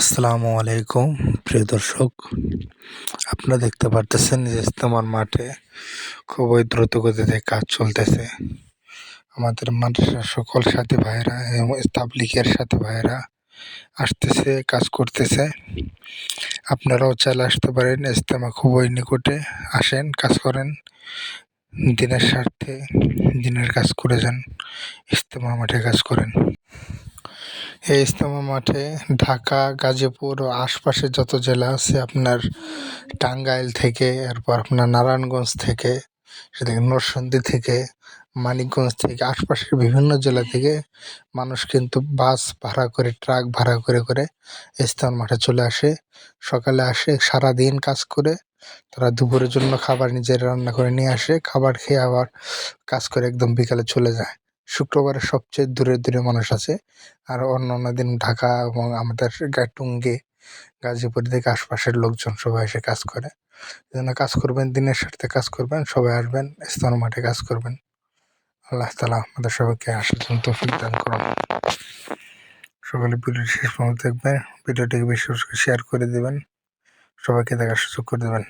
আসসালামু আলাইকুম, প্রিয় দর্শক। আপনারা দেখতে পারতেছেন যে ইস্তেমার মাঠে খুবই দ্রুত গতিতে কাজ চলতেছে। আমাদের মাদ্রাসার সকল সাথী ভাইরা এবং তাবলিগের সাথে ভাইরা আসতেছে, কাজ করতেছে। আপনারাও চাইলে আসতে পারেন ইস্তেমা খুবই নিকটে আসেন, কাজ করেন, দিনের স্বার্থে দিনের কাজ করে যান ইস্তেমা মাঠে কাজ করেন। এই ইজতেমা মাঠে ঢাকা, গাজীপুর ও আশপাশে যত জেলা আছে আপনার টাঙ্গাইল থেকে, এরপর আপনার নারায়ণগঞ্জ থেকে, সেদিকে নরসিংদী থেকে, মানিকগঞ্জ থেকে, আশপাশের বিভিন্ন জেলা থেকে মানুষ কিন্তু বাস ভাড়া করে, ট্রাক ভাড়া করে করে ইজতেমার মাঠে চলে আসে। সকালে আসে, সারাদিন কাজ করে, তারা দুপুরের জন্য খাবার নিজেরা রান্না করে নিয়ে আসে, খাবার খেয়ে আবার কাজ করে একদম বিকালে চলে যায়। শুক্রবারে সবচেয়ে দূরে দূরে মানুষ আছে। আর অন্য অন্য দিন ঢাকা এবং আমাদের টুঙ্গি গাজীপুর থেকে আশপাশের লোকজন সবাই এসে কাজ করে। এজন্য কাজ করবেন, দিনের সাথে কাজ করবেন, সবাই আসবেন স্তন মাঠে কাজ করবেন। আল্লাহ তালা আমাদের সবাইকে আসার জন্য তৌফিক দান করুন। সকলে ভিডিওটি শেষ পর্যন্ত দেখবেন। ভিডিওটিকে বেশি শেয়ার করে দেবেন। সবাইকে দেখার সুযোগ করে দেবেন।